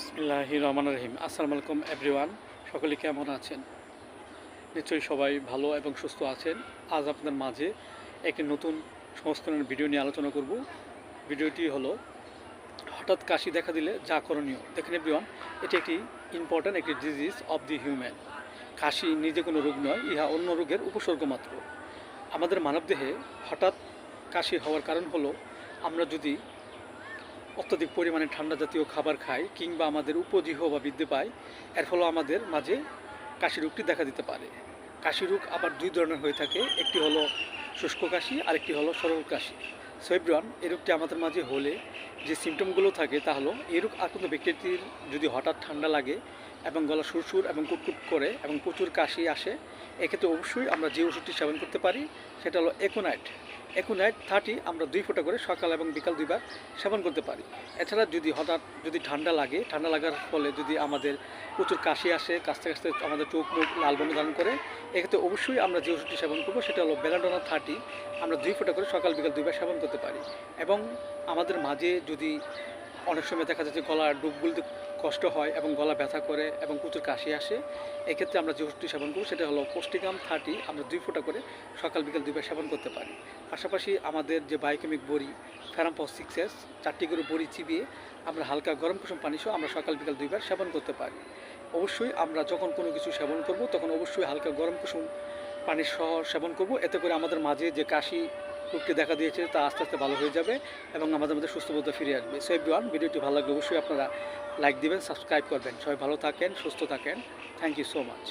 বিসমিল্লাহি রহমান রহিম আসসালামু আলাইকুম এভরিওয়ান সকলে কেমন আছেন? নিশ্চয়ই সবাই ভালো এবং সুস্থ আছেন। আজ আপনাদের মাঝে একটি নতুন সংস্করণের ভিডিও নিয়ে আলোচনা করব। ভিডিওটি হলো, হঠাৎ কাশি দেখা দিলে যা করণীয়। দেখেন এভরিওয়ান এটি একটি ইম্পর্ট্যান্ট একটি ডিজিজ অফ দি হিউম্যান কাশি নিজে কোনো রোগ নয়, ইহা অন্য রোগের উপসর্গ মাত্র। আমাদের মানবদেহে হঠাৎ কাশি হওয়ার কারণ হলো, আমরা যদি অত্যধিক পরিমাণে ঠান্ডা জাতীয় খাবার খাই কিংবা আমাদের উপজিহ বা বৃদ্ধি পায়, এর ফলে আমাদের মাঝে কাশি রোগটি দেখা দিতে পারে। কাশি রোগ আবার দুই ধরনের হয়ে থাকে, একটি হলো শুষ্ক কাশি, আরেকটি হলো সরল কাশি। সোয়েব্রান এই রোগটি আমাদের মাঝে হলে যে সিমটমগুলো থাকে তা হলো, এই রোগ আর কোনো ব্যক্তিটির যদি হঠাৎ ঠান্ডা লাগে এবং গলা সুরসুর এবং কুটকুট করে এবং প্রচুর কাশি আসে, এক্ষেত্রে অবশ্যই আমরা যে ওষুধটি সেবন করতে পারি, সেটা হলো একোনাইট একোনাইট থার্টি আমরা দুই ফোঁটা করে সকাল এবং বিকাল দুইবার সেবন করতে পারি। এছাড়া যদি হঠাৎ যদি ঠান্ডা লাগে, ঠান্ডা লাগার ফলে যদি আমাদের প্রচুর কাশি আসে, কাশতে কাশতে আমাদের চোখ মুখ লাল বর্ণ ধারণ করে, এক্ষেত্রে অবশ্যই আমরা যে ওষুধটি সেবন করব সেটা হলো বেলাডোনা থার্টি আমরা দুই ফোঁটা করে সকাল বিকাল দুইবার সেবন করতে পারি। এবং আমাদের মাঝে যদি অনেক সময় দেখা যাচ্ছে গলার ডুব গুলতে কষ্ট হয় এবং গলা ব্যথা করে এবং প্রচুর কাশি আসে। এক্ষেত্রে আমরা যে ওষুধটি সেবন করব সেটা হলো পুষ্টিকাম থার্টি, আমরা দুই ফোঁটা করে সকাল, বিকাল দুইবার সেবন করতে পারি। পাশাপাশি আমাদের যে বায়োকেমিক বড়ি ফ্যারাম্পস সিক্সেস চারটি করে বড়ি চিবিয়ে আমরা হালকা গরম কুসুম পানি সহ আমরা সকাল, বিকাল দুইবার সেবন করতে পারি। অবশ্যই আমরা যখন কোনো কিছু সেবন করব তখন অবশ্যই হালকা গরম কুসুম পানি সহ সেবন করব। এতে করে আমাদের মাঝে যে কাশি রোগটি দেখা দিয়েছে, তা আস্তে আস্তে ভালো হয়ে যাবে এবং আমাদের মধ্যে সুস্থবোধ ফিরে আসবে। সো এভরিওয়ান ভিডিওটি ভালো লাগলে অবশ্যই আপনারা লাইক দিবেন সাবস্ক্রাইব করবেন। সবাই ভালো থাকেন, সুস্থ থাকেন। Thank you so much